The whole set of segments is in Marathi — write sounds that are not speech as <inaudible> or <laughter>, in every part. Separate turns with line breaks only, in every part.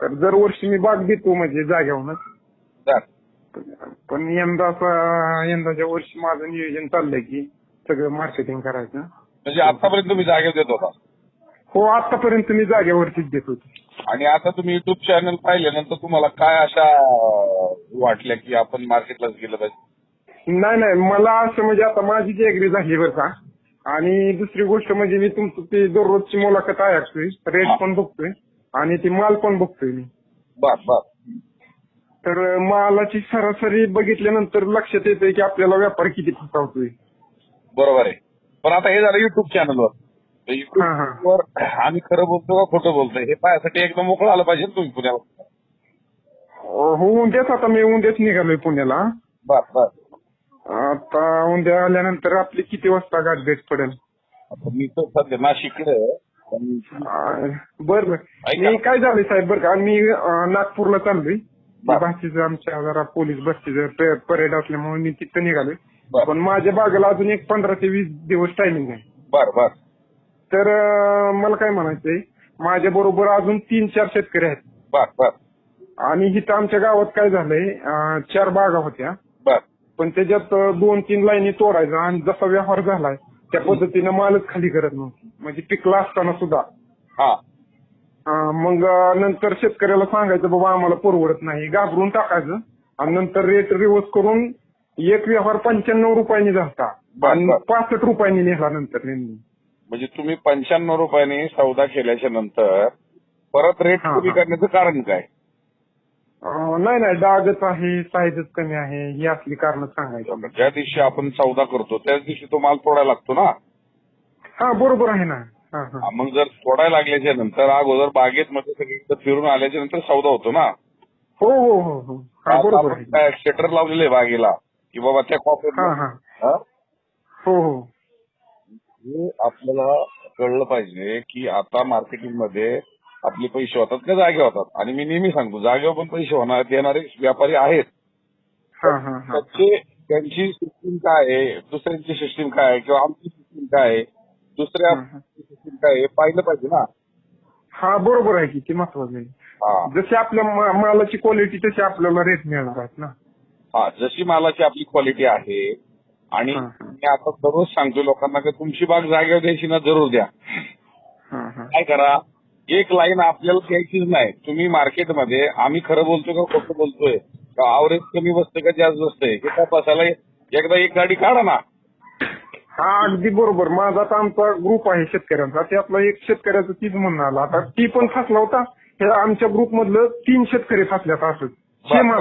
तर दरवर्षी मी बाग देतो म्हणजे जाग्यावरच पण यंदाचा यंदाच्या वर्षी माझं नियोजन चाललंय की सगळं मार्केटिंग करायचं.
म्हणजे आतापर्यंत तुम्ही जागेवर देत होता?
हो आतापर्यंत मी जागेवरतीच देत होतो.
आणि आता तुम्ही युट्यूब चॅनल पाहिल्यानंतर तुम्हाला काय अशा वाटल्या की आपण मार्केटलाच गेलं पाहिजे?
नाही नाही मला असं म्हणजे आता माझी जी एग्री झाली बरं का आणि दुसरी गोष्ट म्हणजे मी तुमचं ते दररोजची मुलाखत ऐकतोय रेट पण बघतोय. आणि ती माल पण बघतोय मी.
बर बर
तर मालाची सरासरी बघितल्यानंतर लक्षात येतंय की आपल्याला व्यापार किती फसवतोय.
बरोबर आहे. पण आता हे झालं युट्यूब चॅनलवर
हा, हा.
आम्ही खरं बोलतो का खोटं बोलतोय हे पायासाठी एकदम मोकळं आलं पाहिजे ना तुम्ही पुण्याला.
हो उद्याच आता मी उद्याच निघालोय पुण्याला.
बर बर
आता उद्या आल्यानंतर आपली किती वाजता गाठ भेट पडेल?
आता मी तर सध्या नाशिककडे आहे.
बरं बरं. मी काय झालंय साहेब बरं का? मी नागपूरला चाललोय. भाषेचं आमच्या जरा पोलीस भरतीचं परेड असल्यामुळे मी तिथं निघालोय. पण माझ्या बागेला अजून एक पंधरा ते वीस दिवस टायमिंग आहे.
बर बर.
तर मला काय म्हणायचंय? माझ्या बरोबर अजून तीन चार शेतकरी आहेत.
बर बर.
आणि इथं आमच्या गावात काय झालंय? चार बागा होत्या.
बर.
पण त्याच्यात दोन तीन लाईनी तोडायचा आणि जसा व्यवहार झालाय त्या पद्धतीनं मालच खाली करत नव्हती. म्हणजे पिकला असताना सुद्धा.
हा.
मग नंतर शेतकऱ्याला सांगायचं बाबा आम्हाला परवडत नाही. घाबरून टाकायचं. आणि नंतर रेट रिवर्स करून एक व्यवहार पंच्याण्णव रुपयांनी आणि
बर.
पासष्ट रुपयांनी नेला नंतर त्यांनी.
म्हणजे तुम्ही पंच्याण्णव रुपयाने सौदा केल्याच्यानंतर परत रेट कमी. करण्याचं कारण काय?
नाही नाही. डागच आहे साईजच कमी आहे ही असली कारण सांगायची.
ज्या दिवशी आपण सौदा करतो त्याच दिवशी तो माल तोडायला लागतो ना?
हा बरोबर आहे ना. हा हा.
हा, मग जर तोडायला लागल्याच्या नंतर अगोदर बागेत मध्ये सगळीकडे फिरून आल्याच्यानंतर सौदा होतो ना.
हो हो हो हो. हा
आता
बरोबर
आपण
आहे.
काय शटर लावलेलं आहे बागेला की बाबा त्या कॉपी
हा हा. हो? हो
हे. आपल्याला कळलं पाहिजे की आता मार्केटिंगमध्ये आपले पैसे होतात का जागे होतात? आणि मी नेहमी सांगतो जागेवर पण पैसे होणार येणारे व्यापारी आहेत.
हा हा हा.
त्याचे त्यांची सिस्टीम काय आहे? दुसऱ्यांची सिस्टीम काय आहे? किंवा आमची सिस्टीम काय आहे? दुसऱ्या काय आहे हे पाहिलं पाहिजे ना.
हा बरोबर आहे की ते महत्वाचं आहे. जशी आपल्या मा- मालाची क्वालिटी तशी आपल्याला रेट मिळणार आहेत ना.
हा जशी मालाची आपली क्वालिटी आहे आणि
हा, हा.
मी आता दररोज सांगतो लोकांना की तुमची बाग जागेवर द्यायची ना जरूर द्या.
हा हा.
काय करा एक लाईन आपल्याला द्यायचीच नाही. तुम्ही मार्केटमध्ये आम्ही खरं बोलतोय का खोटं बोलतोय? का आवरेज कमी बसते का जास्त बसते हे तपासायला एकदा एक गाडी काढा ना.
हा अगदी बरोबर. माझा आता आमचा ग्रुप आहे शेतकऱ्यांचा. त्यातला एक शेतकऱ्याचं तीच म्हणणं आलं. आता ती पण फसला होता. हे आमच्या ग्रुप मधलं तीन शेतकरी फसल्यात असंच सेम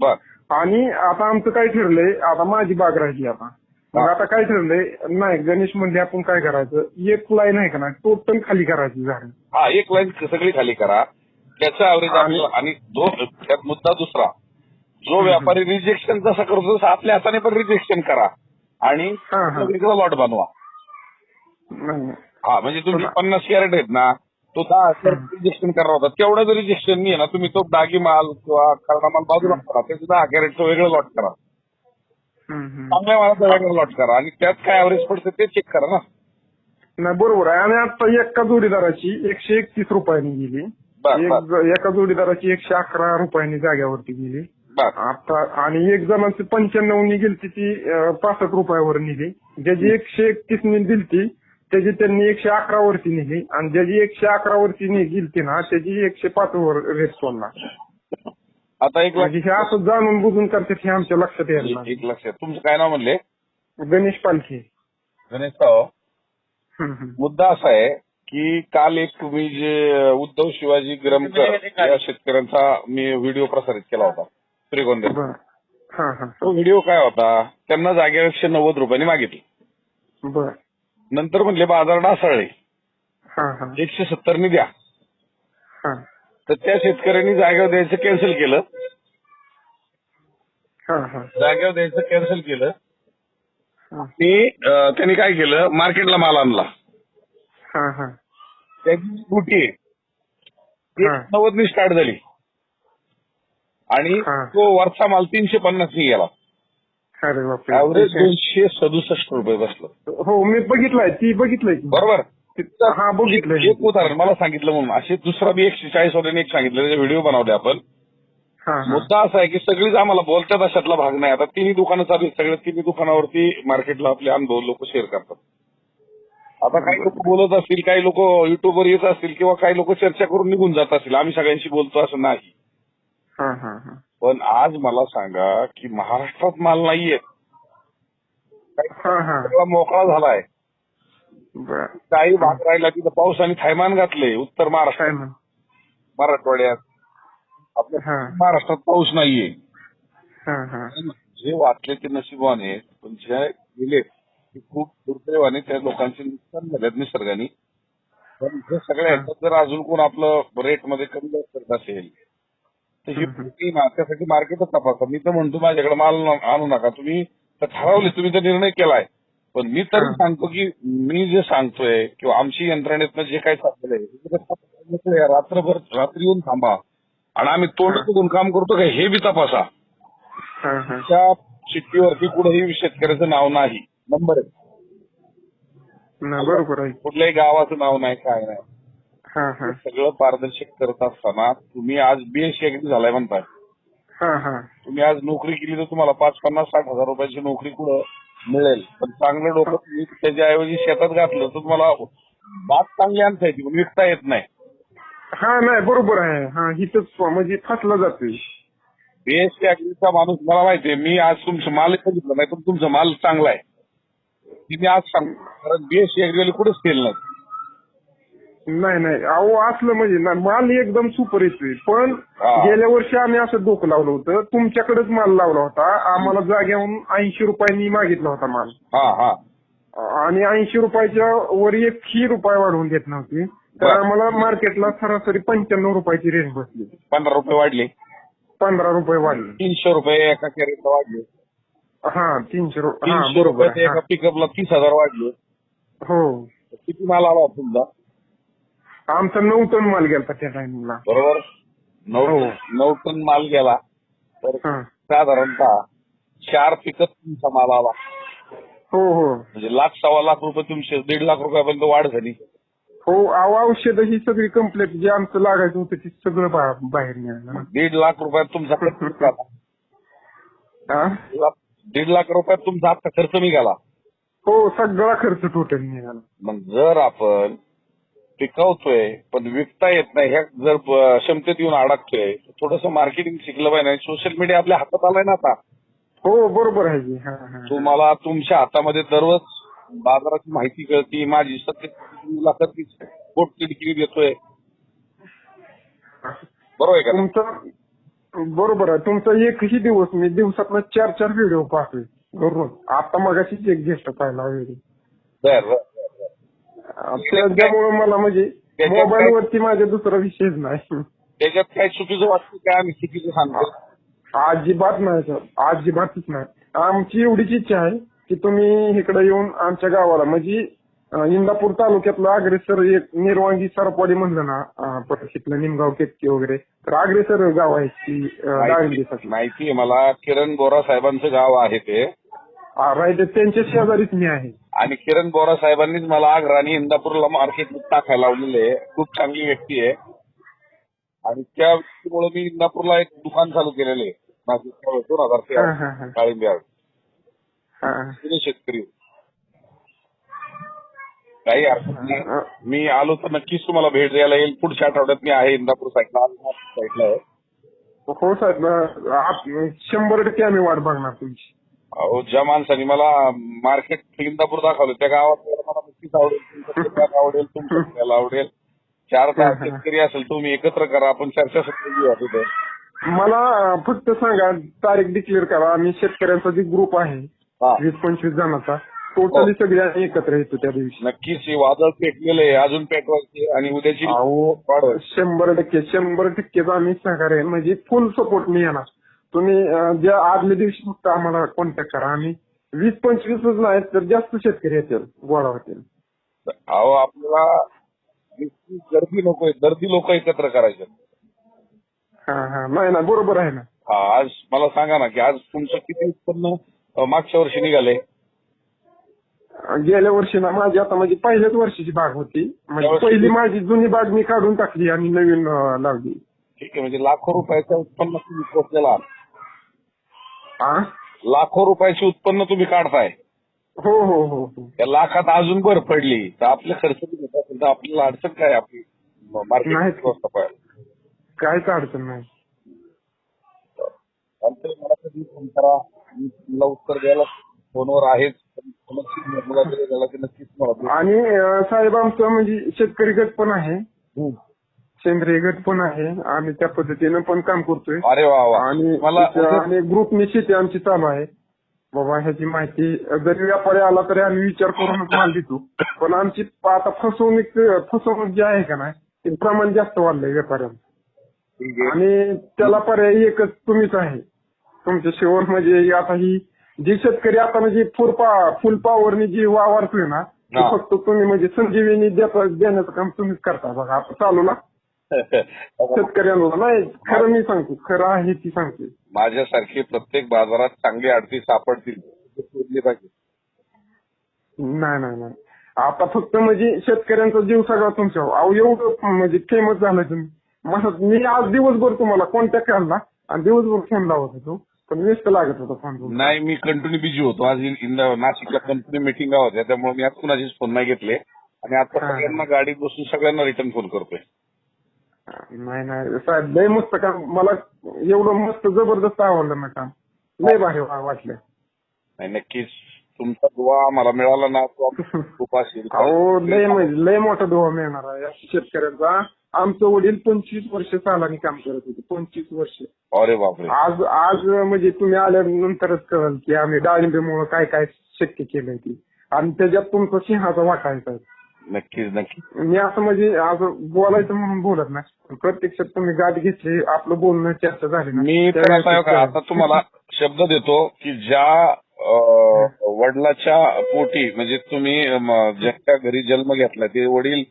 बर
आणि आता आमचं काय ठरलंय? आता माझी बाग राहिली आता. मग. आता काय ठरलंय? नाही गणेश म्हणजे आपण काय करायचं? एक लाईन आहे का ना टोटल खाली करायची झाड.
हा एक लाईन सगळी खाली करा. त्याचं ऍव्हरेज
आणि-
त्यात मुद्दा दुसरा. जो व्यापारी रिजेक्शन जसा करतो तसं आपल्या हाताने पण रिजेक्शन करा. आणि. वेगळा लॉट बनवा. हा म्हणजे तुम्ही पन्नास कॅरेट आहेत ना तो दहा रिजेक्शन करणार होता. तेवढा जर रिजेक्शन नाही ना तुम्ही तो डागी माल किंवा खरडा माल बाजूला करा. त्याचं दहा कॅरेटचं वेगळं लॉट करा. चांगल्या मालाचं वेगळं लॉट करा. आणि त्यात काय ऍव्हरेज पडतं ते चेक करा ना.
नाही बरोबर आहे. आणि आता एका जोडीदाराची एकशे एकतीस रुपयांनी गेली. एका जोडीदाराची एकशे अकरा रुपयांनी जाग्यावरती गेली.
बर.
आता आणि एक जणांची पंच्याण्णव नी गेली ती अं, पासष्ट रुपयावर नेली ज्याची एकशे एकतीस नी दिलती त्याची त्यांनी एकशे अकरा वरती नेली आणि ज्याची एकशे अकरा वरती नी गेलती ना त्याची एकशे पाच वर रेट सोडला
आता एक
म्हणजे हे असं जाणून बुजून करतात हे आमच्या लक्षात यायला लागलं.
एक लक्षात. तुमचं काय नाव म्हणले?
गणेश पालखी.
गणेश राव
हम्म, हम्म.
मुद्दा असा आहे की काल एक तुम्ही जे उद्धव शिवाजी गिरमकर या शेतकऱ्यांचा मी व्हिडिओ प्रसारित केला होता. श्रीगोंदे.
बरं. हा हा.
तो व्हिडिओ काय होता? त्यांना जागेवर एकशे नव्वद रुपयांनी मागितली.
बर.
नंतर म्हणले बाजार डासाळले
हा हा.
एकशे सत्तरनी द्या.
हा.
तर त्या शेतकऱ्यांनी जागेवर द्यायचं कॅन्सल केलं.
हा हा.
जागेवर द्यायचं कॅन्सल केलं.
हा.
आणि अं, त्यांनी काय केलं? मार्केटला माल आणला.
हा हा.
त्याची स्कूटी आहे. नव्वदनी स्टार्ट झाली. आणि
हा.
तो वरचा माल तीनशे पन्नासनी गेला.
अरे बापरे.
ऍव्हरेज दोनशे सदुसष्ट रुपये बसलं.
हो मी बघितलंय ती बघितलंय. की
बरोबर
हा बघितलंय.
एक उदाहरण मला सांगितलं म्हणून. असे दुसरा बी एकशे चाळीस वाल्याने एक सांगितलं त्याचे व्हिडिओ बनवले आपण.
हा हा.
मुद्दा असा आहे की सगळीच आम्हाला बोलतात अशातला भाग नाही. आता तिन्ही दुकानं चालू आहेत. सगळ्या तिन्ही दुकानावरती मार्केटला आपले अनुभव लोक शेअर करतात. आता काही लोक बोलत असतील काही लोक युट्यूबवर येत असतील किंवा काही लोक चर्चा करून निघून जात असतील. आम्ही सगळ्यांशी बोलतो असं नाही. पण आज मला सांगा की महाराष्ट्रात माल नाहीये. मोकळा झालाय. काही भाग राहिला तिथं पावसाने थैमान घातले उत्तर महाराष्ट्र. मराठवाड्यात. आपल्या महाराष्ट्रात पाऊस नाहीये. जे वाचले ते नशिबाने पण जे गेले ते खूप दुर्दैवाने त्या लोकांचे नुकसान झालेत निसर्गाने. पण हे सगळ्या ह्याच्यात जर अजून कोण आपलं रेटमध्ये कमी जास्त करत असेल तर ही त्यासाठी मार्केटच तपासा मी तर म्हणतो माझ्याकडे माल आणू नका. तुम्ही तर ठरवले तुम्ही तर निर्णय केलाय. पण मी तरी. सांगतो की मी जे सांगतोय किंवा आमची यंत्रणेतनं जे काही आहे तपासा. रात्रभर रात्री येऊन थांबा. आणि आम्ही तोंड बघून काम करतो का हे बी तपासा. त्या चिठ्ठीवरती कुठेही शेतकऱ्याचं नाव नाही. नंबर
ना बरोबर आहे.
कुठल्याही गावाचं नाव नाही काय नाही.
हा
सगळं पारदर्शक करत असताना तुम्ही आज बीएससी अगदी झालाय म्हणताय.
हा हा.
तुम्ही आज नोकरी केली तर तुम्हाला पाच पन्नास साठ हजार रुपयाची नोकरी कुठं मिळेल? पण चांगलं डोकं तुम्ही त्याच्याऐवजी शेतात घातलं तर तुम्हाला बाग चांगली आणता येते पण विकता येत नाही.
हा नाही बरोबर आहे. हा हिथंच म्हणजे फसला जातोय.
बीएससी अग्रीचा माणूस मला माहितीये मी आज तुमचं माल बघितलं नाही पण तुमचा माल चांगला आहे. मी आज सांगतो कारण बीएससी अग्रीवाले कुठेच केलं नाही
नाही नाही. अहो असलं म्हणजे ना माल एकदम सुपर येतोय पण
हा.
गेल्या वर्षी आम्ही असं डोकं लावलं होतं. तुमच्याकडेच माल लावला होता. आम्हाला जाग्याहून ऐंशी रुपयांनी मागितला होता माल.
हा हा.
आणि ऐंशी रुपयाच्या वर एकही रुपये वाढवून देत नव्हती. तर
बरं.
आम्हाला मार्केटला सरासरी पंच्याण्णव रुपयाची रेंज बसली.
पंधरा रुपये वाढले.
पंधरा रुपये वाढले.
तीनशे रुपये एका कॅरेटला वाढले.
हा तीनशे रुपये हा
तीनशे
बरोबर.
रुपये
आहे.
एका पिकअपला तीस हजार वाढले.
हो.
किती माल आला तुमचा?
आमचा नऊ टन माल गेला त्या टाइमला
बरोबर? नऊ
हो.
नऊ टन माल गेला. तर
हा.
साधारणतः चार पिकअप तुमचा माल आला.
हो हो.
म्हणजे लाख सव्वा लाख रुपये तुमचे दीड लाख रुपयापर्यंत वाढ झाली.
हो अहो औषध ही सगळी कंप्लीट जे आमचं लागायचं होतं ते सगळं बा- बाहेर निघालं ना.
दीड लाख रुपयात तुमचा खर्च <laughs> निघाला.
हा?
दीड लाख रुपयात तुमचा आता खर्च निघाला.
हो सगळा खर्च टोटल निघाला.
मग जर आपण पिकवतोय पण विकता येत नाही. ह्या जर क्षमतेत येऊन अडकतोय थोडस मार्केटिंग शिकलं पाहिजे. सोशल मीडिया आपल्या हातात आलाय ना आता.
हो बरोबर आहे.
तुम्हाला तुमच्या हातामध्ये दररोज बाजाराची माहिती कळती माझी मुलाखत पोट तिडकी देतोय. बरोबर आहे का
तुमचं बरोबर आहे. तुमचा एकही दिवस मी दिवसात चार चार व्हिडिओ पाहतोय दररोज. आता मगाशीच एक गेस्ट पाहिला व्हिडिओ
बर.
त्याच्यामुळे मला म्हणजे मोबाईल वरती माझा दुसरा विषयच नाही.
त्याच्यात काय चुकीचं वाटतं काय आम्ही चुकीचं सांगतो
अजिबात नाही सर. अजिबातच नाही. आमची एवढीच इच्छा आहे की तुम्ही इकडे येऊन आमच्या गावाला म्हणजे इंदापूर तालुक्यातलं अग्रेसर एक निर्वांगी सरपवाडी म्हणलं ना इथलं निमगाव केतकी वगैरे तर अग्रेसर गाव आहे की
माहिती मला. किरण बोरा साहेबांचं गाव आहे ते.
राईट. त्यांच्या शेजारीच मी आहे.
आणि किरण बोरा साहेबांनीच मला आग्रा आणि इंदापूरला मार्केट टाकायला लावलेले आहे. खूप चांगली व्यक्ती आहे. आणि त्या व्यक्तीमुळे मी इंदापूरला एक दुकान चालू केलेलं आहे. दोन हजार
हा, हा, हा.
तेरा.
हा.
शेतकरी. काही हरकत नाही. मी आलो तर नक्कीच तुम्हाला भेट द्यायला येईल. पुढच्या आठवड्यात मी आहे इंदापूर साईडला. साईडला आहे.
हो साहेब अं, आप- शंभर टक्के आम्ही वाट बघणार तुमची.
अहो ज्या माणसाने मला मार्केट इंदापूर दाखवलं त्या गावात मला नक्कीच आवडेल तुमचं पुण्याला आवडेल तुमचं पुण्याला आवडेल. चार दहा <laughs> शेतकरी असेल तुम्ही एकत्र करा आपण चर्चासत्र घेऊया तिथे.
मला फक्त सांगा तारीख डिक्लेअर करा आम्ही शेतकऱ्यांचा जे ग्रुप आहे
हा.
वीस पंचवीस जणांचा टोटली सगळे आम्ही एकत्र येतो त्या दिवशी.
नक्कीच हे वादळ पेटलेलं आहे अजून पेटवायचे आणि उद्याची
अहो
वाढवायची
शंभर टक्के शंभर टक्केच आम्ही सहकार्य. म्हणजे फुल सपोर्ट मी येणार. तुम्ही ज्या आदल्या दिवशी फक्त आम्हाला कॉन्टॅक्ट करा. आम्ही वीस पंचवीसच नाही तर जास्त शेतकरी येतील गोळा होतील.
अहो आपल्याला नुसती गर्दी नकोय गर्दी लोक एकत्र करायचे.
हा हा. नाही ना बरोबर आहे ना.
हा, आज मला सांगा ना की आज तुमचं किती उत्पन्न अं, मागच्या वर्षी निघाले?
गेल्या वर्षी ना माझी आता माझी पहिल्याच वर्षीची बाग होती. म्हणजे पहिली माझी जुनी बाग मी काढून टाकली आणि नवीन अं, लावली.
ठीक आहे म्हणजे लाखो रुपयाचं उत्पन्न तुम्ही पोचलेला आहात.
हा?
लाखो रुपयाचे उत्पन्न तुम्ही काढताय.
हो हो हो हो.
त्या लाखात अजून भर पडली. तर आपले खर्च घेत असेल तर आपल्याला अडचण काय आहे आपली?
नाही.
मार्केट व्यवस्थापन
काहीच अडचण नाही.
चालतंय, मला कधी फोन करा. मी उत्तर द्यायला फोनवर आहेच पण नक्कीच की मला.
आणि अं, साहेब आमचं म्हणजे शेतकरी गट पण आहे.
हम्म.
सेंद्रिय गट पण आहे आणि त्या पद्धतीनं पण काम करतोय.
अरे वा वा.
आणि
मला
आणि ग्रुपनी शेती आमची चालू आहे. बाबा ह्याची माहिती जरी व्यापारी आला तरी आम्ही विचार करूनच माल देतो. पण आमची आता फसवणूक फसवणूक जी आहे का नाही ते प्रमाण जास्त वाढलंय व्यापाऱ्यांचं.
आहे.
आणि त्याला पर्याय एकच तुम्हीच आहे. तुमच्या शेवट म्हणजे आता ही जी शेतकरी आता म्हणजे फुल पा फुल पॉवरनी जी वावरतोय ना ती. फक्त तुम्ही म्हणजे संजीवनी देण्याचं काम तुम्हीच करता. बघा चालू ना. शेतकऱ्यांना नाही खरं मी सांगतो खरं आहे ती सांगते.
माझ्यासारखी प्रत्येक बाजारात चांगली आडती सापडतील शोधली पाहिजे.
नाही नाही नाही. आता फक्त म्हणजे शेतकऱ्यांचा जीव सगळा तुमच्यावर अहो एवढं म्हणजे फेमस झालं तुम्ही. मला मी आज दिवसभर तुम्हाला कॉन्टॅक्ट केला. आणि दिवसभर फोन लावत होतो. पण व्यस्त लागत होता फोन
नाही मी कंटिन्यू बिझी होतो. आज नाशिकला कंटिन्यू मिटिंग होत्या. त्यामुळे मी आज कुणाचीच फोन नाही घेतले. आणि आता. सगळ्यांना गाडीत बसून सगळ्यांना रिटर्न फोन करतोय.
नाही नाही साहेब लय मस्त काम. मला एवढं मस्त जबरदस्त आवडलं ना काम. लय भारी वा- वाटलं.
नाही नक्कीच. तुमचा दुवा आम्हाला मिळाला ना तो <laughs> खूप असेल
अहो लय म्हणजे लय मोठा दोहा मिळणार आहे. या शेतकऱ्यांचा. आमचं वडील पंचवीस वर्ष सालानी काम करत होते. पंचवीस वर्ष.
अरे बापरे.
आज आज म्हणजे तुम्ही आल्यानंतरच कळल की आम्ही डाळिंबीमुळे काय काय शक्य केलंय ती. आणि त्याच्यात तुमचा सिंहाचा वाटा आहे साहेब.
नक्कीच नक्कीच.
मी असं म्हणजे असं बोलायचं म्हणून बोलत नाही. प्रत्यक्षात तुम्ही गाठ घेतली आपलं बोलणं चर्चा झाली ना.
मी आता का- आता तुम्हाला शब्द देतो की ज्या अं, वडिलाच्या पोटी म्हणजे तुम्ही अं, ज्यांच्या घरी जन्म घेतला ते वडील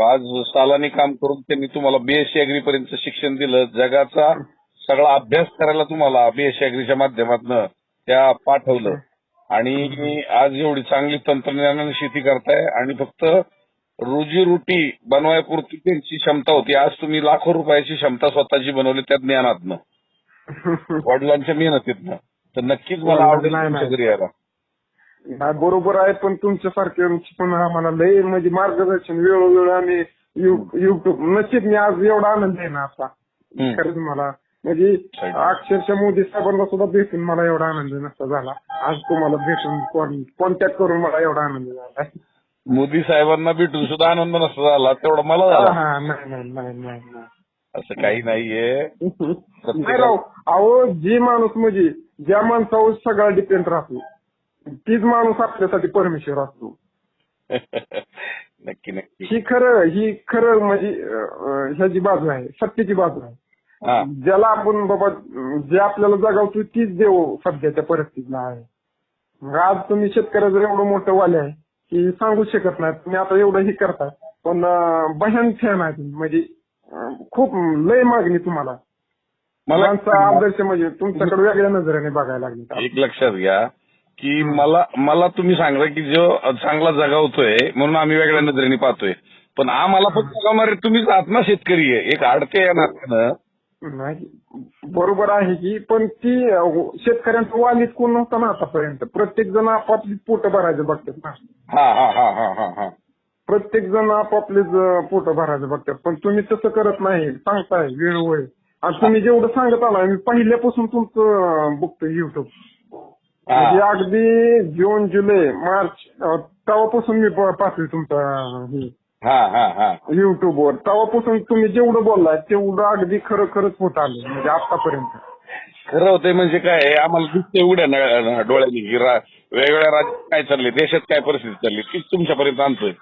आज सालानी काम करून त्यांनी तुम्हाला बीएससी अग्री पर्यंत शिक्षण दिलं. जगाचा सगळा अभ्यास करायला तुम्हाला बीएससी अग्रीच्या माध्यमातून त्या पाठवलं. आणि आज एवढी चांगली तंत्रज्ञानाने शेती करताय आणि फक्त रोजीरोटी बनवायपुरती त्यांची क्षमता होती. आज तुम्ही लाखो रुपयाची क्षमता स्वतःची बनवली त्या ज्ञानातनं. <laughs> वडिलांच्या मेहनतीतनं. तर नक्कीच मला आवडेल तुमच्या. घरी यायला.
बरोबर आहे पण तुमच्यासारखे पण आम्हाला लय म्हणजे मार्गदर्शन वेळोवेळी आम्ही यू- युट्यूब नक्कीच मी आज एवढा आनंद आहे ना आता. खरंच मला. म्हणजे. अक्षरशः मोदी साहेबांना सुद्धा भेटून मला एवढा आनंद नसता झाला. आज तुम्हाला भेटून कॉन्टॅक्ट करून मला एवढा आनंद झाला.
मोदी साहेबांना भेटून सुद्धा आनंद नसता झाला तेवढा मला झाला.
हा नाही नाही नाही नाही नाही.
असं काही नाहीये.
नाही राव अहो जे माणूस म्हणजे ज्या माणसावर सगळा डिपेंड राहतो तीच माणूस आपल्यासाठी परमेश्वर असतो. <laughs>
नक्की नक्की.
ही खरं ही खरं म्हणजे अं, ह्याची बाजू आहे सत्याची बाजू आहे.
हा.
ज्याला आपण बाबा जे आपल्याला जगावतो तीच देव सध्याच्या परिस्थितीला आहे. मग आज तुम्ही शेतकऱ्याचं एवढं मोठं वाले आहे. की सांगू शकत नाही. तुम्ही आता एवढं हे करताय. पण भयान फॅन आहे तुम्ही. म्हणजे अं, खूप लय मागणी तुम्हाला.
मला
आदर्श म्हणजे तुमच्याकडे वेगळ्या नजरेने बघायला लागले.
एक लक्षात घ्या की मला मला तुम्ही सांगा की जो चांगला जगावतोय म्हणून आम्ही वेगळ्या नजरेने पाहतोय. पण आम्हाला फक्त जगावणारे तुम्हीच आत्मा शेतकरी आहे. एक आडते या नात्यानं
नाही बरोबर आहे की पण ती शेतकऱ्यांचं वालीत कोण नव्हतं ना आतापर्यंत. प्रत्येक जण आपापली पोट भरायचं बघतात ना.
हा हा हा हा हा हा.
प्रत्येक जण आपापलेच पोट भरायचं बघतात. पण तुम्ही तसं करत नाही. सांगताय वेळोवेळी आणि तुम्ही जेवढं सांगत आलाय मी पहिल्यापासून तुमचं अं, बघतोय युट्यूब म्हणजे अगदी जून जुलै मार्च तेव्हापासून मी पाहतोय तुमचा हे.
हा हा हा.
युट्यूबवर. तेव्हापासून तुम्ही जेवढं बोललाय तेवढं अगदी खरं खरंच होत आलं म्हणजे आतापर्यंत
खरं होतंय म्हणजे काय आम्हाला दिसतंय न- डोळ्यांनी की रा- वेगवेगळ्या राज्यात काय चालले देशात काय परिस्थिती चालली तीच तुमच्यापर्यंत आणतोय.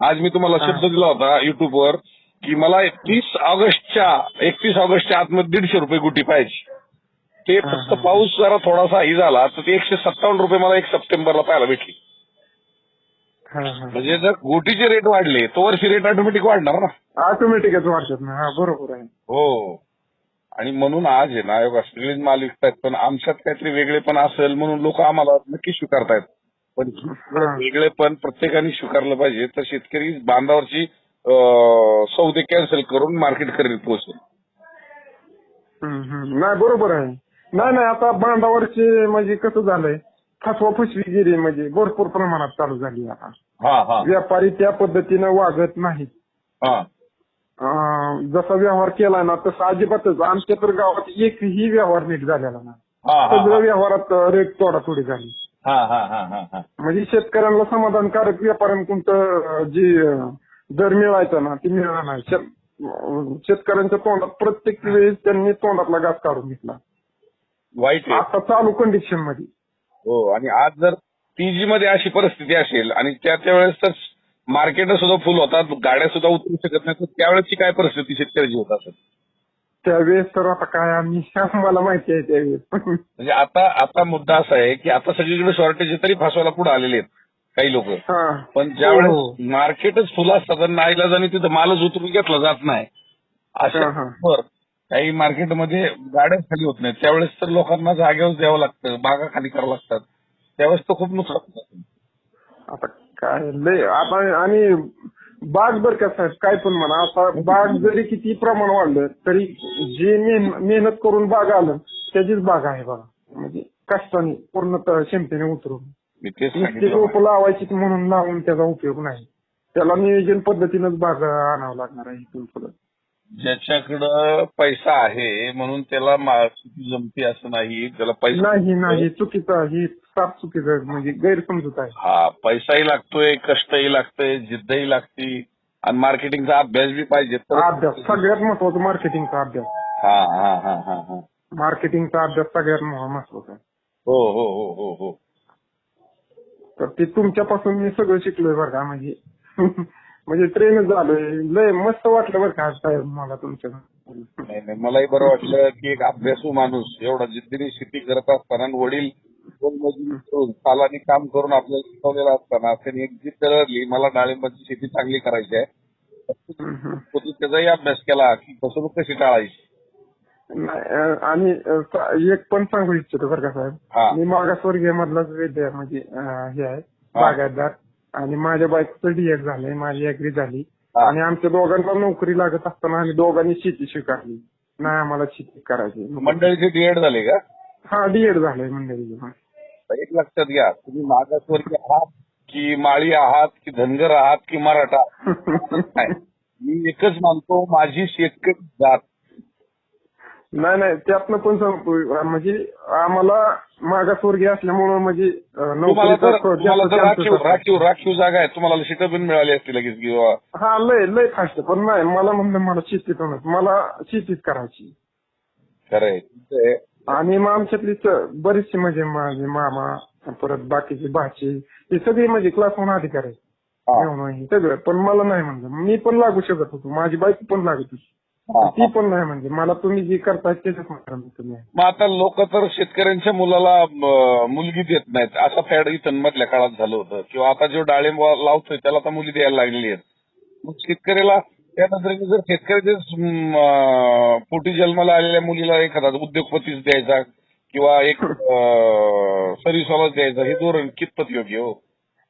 आज मी तुम्हाला शब्द दिला होता युट्यूबवर की मला तीस ऑगस्टच्या एकतीस ऑगस्टच्या आतमध्ये दीडशे रुपये गुटी पाहिजे. ते फक्त. पाऊस जरा थोडासा ही झाला तर ते एकशे सत्तावन्न रुपये मला एक सप्टेंबरला पाहायला भेटली. म्हणजे जर गोटीचे रेट वाढले तो वर्षी रेट ऑटोमॅटिक वाढणार ना?
ऑटोमॅटिकच वाढतात ना. हा बरोबर आहे.
हो. आणि म्हणून आज आहे ना सगळेच माल विकतायत पण आमच्यात काहीतरी वेगळे पण असेल म्हणून लोक आम्हाला नक्की स्वीकारतायत. पण. वेगळे पण प्रत्येकाने स्वीकारलं पाहिजे तर शेतकरी बांधावरची सौदे कॅन्सल करून मार्केट करेल पोहोचेल.
नाही बरोबर आहे. नाही नाही आता बांधावरचे म्हणजे कसं झालंय फसवा फसवीगिरी म्हणजे भरपूर प्रमाणात चालू झाली आता.
हा हा.
व्यापारी त्या पद्धतीनं वागत नाहीत
हा.
अं, जसा व्यवहार केला ना तसा अजिबातच. आमच्या तर गावात एकही व्यवहार नीट झालेला नाही.
हा हा
सगळं व्यवहारात रेट तोडातोडी झाली.
हा हा हा हा हा.
म्हणजे शेतकऱ्यांना समाधानकारक व्यापाऱ्यांकडून जी अं, दर मिळायचा ना ती मिळाला नाही. शेत- अं, शेतकऱ्यांच्या तोंडात प्रत्येक वेळेस त्यांनी तोंडातला घास काढून घेतला.
वाईट आहे.
आता चालू कंडिशनमध्ये.
हो आणि आज जर पीजी मध्ये अशी परिस्थिती असेल आणि त्या त्यावेळेस तर मार्केट सुद्धा फुल होतात गाड्या सुद्धा उतरू शकत नाही तर त्यावेळेसची काय परिस्थिती शेतकऱ्याची होत असेल
त्यावेळेस तर आता काय आम्ही मला माहिती आहे त्यावेळेस
म्हणजे आता आता मुद्दा असा आहे की आता सगळीकडे शॉर्टेज तरी फसवायला पुढे आलेले आहेत काही लोक पण. ज्यावेळेस मार्केटच फुल असतात आणि नाईलाजाने तिथं मालच उतरून घेतला जात नाही अशा. बर काही मार्केटमध्ये गाड्या खाली होत नाहीत. त्यावेळेस तर लोकांना जागेवर द्यावं लागतं बागा खाली करावं लागतात. त्यावेळेस तर खूप नुकसान होतं.
आता काय लय आता आणि बाग बर का साहेब? काय पण म्हणा आता बाग जरी किती प्रमाण वाढलं तरी जे मेहन- मेहनत करून बाग आलं त्याचीच बाग आहे बघा. म्हणजे कष्टाने पूर्ण क्षमतेने उतरून.
मी तेच
नुसती
सांगितलं.
रोपं लावायची म्हणून लावून त्याचा उपयोग नाही. त्याला नियोजन पद्धतीनंच बाग आणावं लागणार आहे इथून पुढं.
ज्याच्याकडं पैसा आहे म्हणून त्याला शेती जमते असं नाही त्याला पैसा
नाही नाही चुकीचं ही साफ चुकीचं म्हणजे गैरसमजूत आहे.
हा पैसाही लागतोय कष्टही लागतंय जिद्दही लागती आणि मार्केटिंगचा अभ्यास बी पाहिजे. तर
अभ्यास सगळ्यात महत्त्वाचा मार्केटिंगचा अभ्यास.
हा हा हा हा हा.
मार्केटिंगचा अभ्यास सगळ्यात महत्त्वाचा आहे.
हो हो हो हो हो.
तर ते तुमच्यापासून मी सगळं शिकलोय बरं का म्हणजे. म्हणजे ट्रेनच झालोय. लय मस्त वाटलं बरं का साहेब मला तुमच्या
नाही नाही मलाही बरं वाटलं की एक अभ्यासू माणूस एवढा जिद्दीने शेती करत असताना आणि वडील दोन मजुरी करून सालानी काम करून आपल्याला शिकवलेलं असताना त्यांनी एक जिद्द धरली मला डाळिंबाची शेती चांगली करायची आहे. तो त्याचाही अभ्यास केला की फसवणूक कशी टाळायची?
नाही, अं, आणि अं, सा- एक पण सांगू इच्छितो बरं का
हा.
साहेब मी मागासवर्गीय मधलाच विद्या म्हणजे अं, हे आहे बागायतदार. आणि माझ्या बायकोचं डीएड झालंय माझी अग्री झाली.
हा.
आणि आमच्या दोघांना नोकरी लागत असताना आम्ही दोघांनी शेती स्वीकारली. नाही आम्हाला शेती करायची.
मंडळीचे डीएड झाले का?
हा डीएड झालंय मंडळी
एक लक्षात घ्या तुम्ही मागासवर्गीय आहात की माळी आहात की धनगर आहात की मराठा. <laughs> मी एकच मानतो माझी शेतकरी जात
नाही नाही त्यातनं पण सांगतो म्हणजे आम्हाला मागासवर्गीय असल्यामुळं म्हणजे अं,
तुम्हाला
नोकरीचा
तर
ख-
तुम्हाला
जास्त
तर
chances
राखीव. राखीव राखीव जागा आहे तुम्हाला सीटं पण मिळाली असती लगेच किंवा
हा लय लय फास्ट पण नाही मला म्हणलं मला शेतीतूनच मला शेतीच करायची.
खरंय. आहे.
आणि मग आमच्यातली स- बरीचशी म्हणजे माझे मामा परत बाकीचे भाचे हे सगळे म्हणजे क्लास वन अधिकारी. आहेत.
हा,
एवढं हे सगळं. पण मला नाही म्हणलं. मी पण लागू शकत होतो. माझी बायको पण लागत होती. ती. पण नाही म्हणजे. मला तुम्ही जे करताय त्याच्याच मात्र तुम्ही
मग आता लोक तर शेतकऱ्यांच्या मुलाला अं, मुलगी देत नाहीत. असा फॅड इथं मधल्या काळात झालं होतं. किंवा आता जो डाळिंब लावतोय त्याला आता मुली द्यायला लागलेली आहेत. मग शेतकऱ्याला त्या नंतर जर शेतकऱ्याच्या अं, पोटी जन्माला आलेल्या मुलीला एखादा उद्योगपतीच द्यायचा किंवा एक सर्व्हिसवालाच द्यायचा हे धोरण कितपत योग्य हो?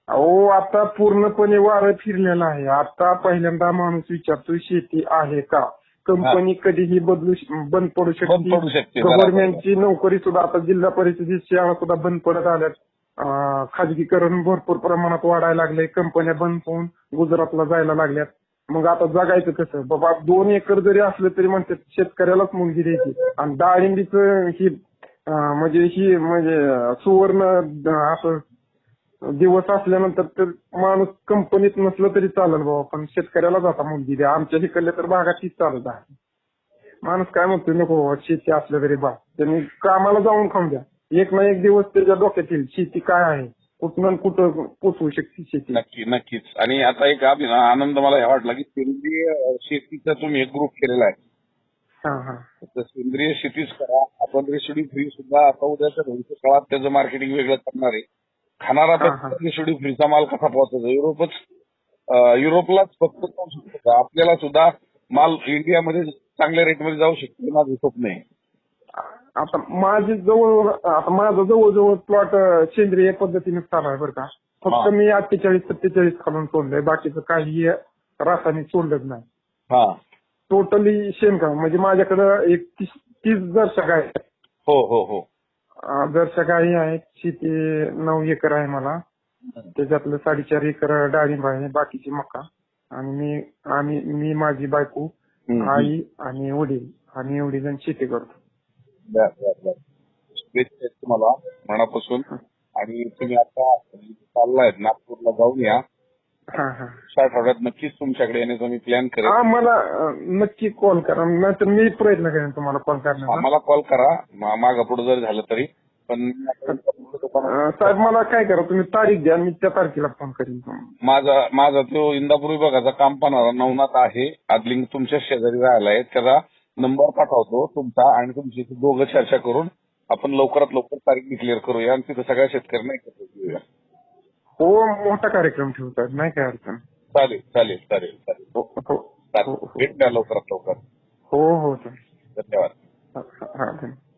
अहो आता पूर्णपणे वारं फिरलेलं आहे. आता पहिल्यांदा माणूस विचारतो शेती आहे का? कंपनी कधीही बदलू श- बंद पडू
बंद पडू
शकते
शकते
गव्हर्नमेंटची नोकरी सुद्धा आता जिल्हा परिषदेची शाळा सुद्धा बंद पडत आल्यात. अं, खाजगीकरण भरपूर प्रमाणात वाढायला लागले कंपन्या बंद होऊन गुजरातला जायला लागल्यात. मग आता जगायचं कसं? बाबा दोन एकर जरी असलं तरी म्हणतात शेतकऱ्यालाच मुलगी द्यायची. आणि डाळिंबीचं ही अं, म्हणजे ही म्हणजे अं, सुवर्ण अं, असं दिवस असल्यानंतर तर माणूस कंपनीत नसलं तरी चालेल बाबा पण शेतकऱ्यालाच आता मुलगी द्या. आमच्या इकडल्या तर भागात तीच चालत आहे. माणूस काय म्हणतो नको बाबा शेती असल्या तरी बा. त्यांनी कामाला जाऊन खाऊन द्या. एक ना एक दिवस त्याच्या डोक्यात येईल शेती काय आहे? कुठं न कुठं पोचवू शकते शेती?
नक्की नक्कीच. आणि आता एक आनंद मला हे वाटला की सेंद्रिय अं, शेतीचा तुम्ही एक ग्रुप केलेला आहे.
हा हा.
तर सेंद्रिय शेतीच करा. आपण रेसिडी फ्री सुद्धा आता उद्याच्या भविष्य काळात त्याचं मार्केटिंग वेगळं करणार आहे. खाणारा. रेसिडी फ्रीचा माल कसा पोहोचायचा युरोपच युरोपलाच फक्त जाऊ शकतो का? आपल्याला सुद्धा माल इंडियामध्ये चांगल्या रेटमध्ये जाऊ शकतो माझं स्वप्न आहे
आता माझे जवळ आता माझा जवळजवळ प्लॉट सेंद्रिय पद्धतीने चालू आहे बरं का. फक्त मी अठ्ठेचाळीस सत्तेचाळीस खालून सोडलंय बाकीचं काही रासायनिक सोडलंच नाही
हा
टोटली शेणखत म्हणजे माझ्याकडं एक तीस तीस जरशा गाय आहेत.
हो हो हो
अं, जरशा गायी आहेत. शेती नऊ एकर आहे मला. त्याच्यातलं साडेचार एकर डाळिंब आहे बाकीची मका. आणि मी आणि मी माझी बायको. आई आणि वडील. आणि एवढी जण शेती करतो.
बर, बर, बर. शुभेच्छा आहेत तुम्हाला मनापासून. आणि तुम्ही आता चाललायत नागपूरला जाऊन या.
हा हा.
आठवड्यात नक्कीच तुमच्याकडे येण्याचा मी प्लॅन करेन.
हा मला नक्की कॉल करा. नाहीतर मी प्रयत्न करेन तुम्हाला कॉल करण्याचा.
आम्हाला कॉल करा. माग पुढे जरी झालं तरी. पण
साहेब मला काय करा तुम्ही तारीख द्या मी त्या तारखेला फोन करेन.
माझा माझा तो इंदापूर विभागाचा काम पाहणारा नवनाथ आहे. आदलिंग तुमच्या शेजारी राहिला आहे त्याचा नंबर पाठवतो तुमचा आणि तुमची दोघं चर्चा करून आपण लवकरात लवकर तारीख डिक्लेअर करूया आणि तिथं सगळ्या शेतकऱ्यांना एकत्र घेऊया
हो मोठा कार्यक्रम ठेवतात नाही काय अडचण.
चालेल चालेल चालेल चालेल.
हो हो हो
चालेल.
हो
भेट द्या लवकरात लवकर.
हो हो चालेल.
धन्यवाद.
हा, हा, हा, धन्यवाद.